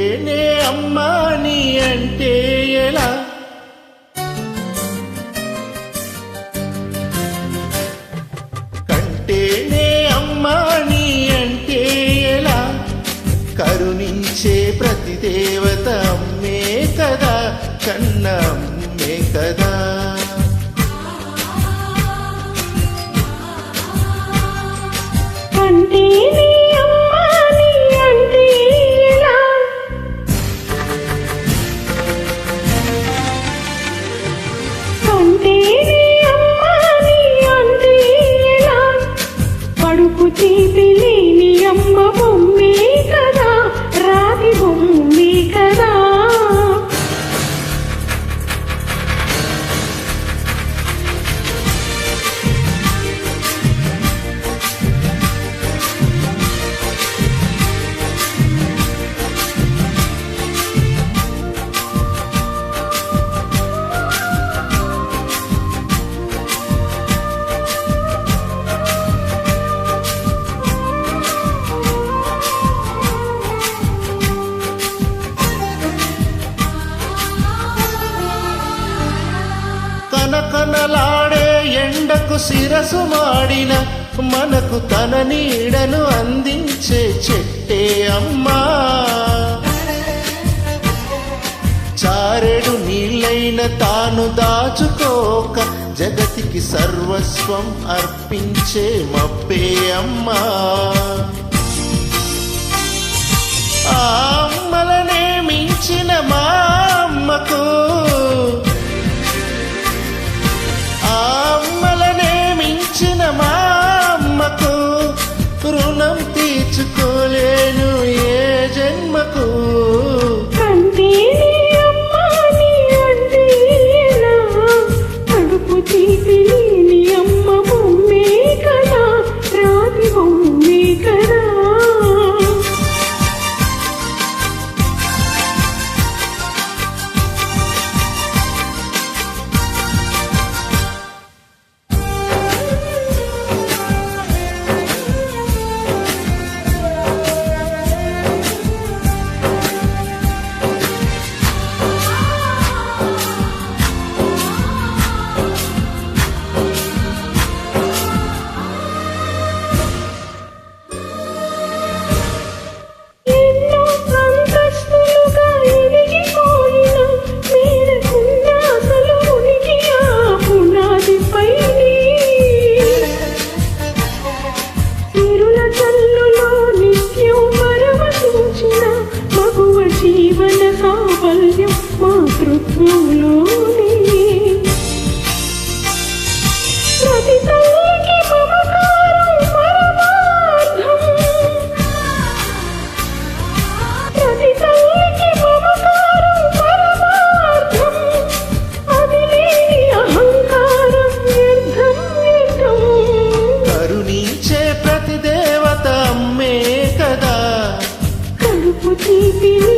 అమ్మా నీ అంటే ఎలా? కంటేనే అమ్మా నీ అంటే ఎలా? కరుణించే ప్రతి దేవత అమ్మే కదా కన్న అమ్మే కదా. అంటే కనకనలాడే ఎండకు శిరసు మాడిన మనకు తన నీడను అందించే చెట్టే అమ్మా. చారెడు నీళ్ళైన తాను దాచుకోక జగతికి సర్వస్వం అర్పించే మబ్బే అమ్మా. ఆ అమ్మలనే మించిన మా అమ్మకు తిరుల తల్లులో నిత్యం పరవశించిన మగువ జీవన సాఫల్యం మాతృత్వంలో. ಪ್ರೀತಿ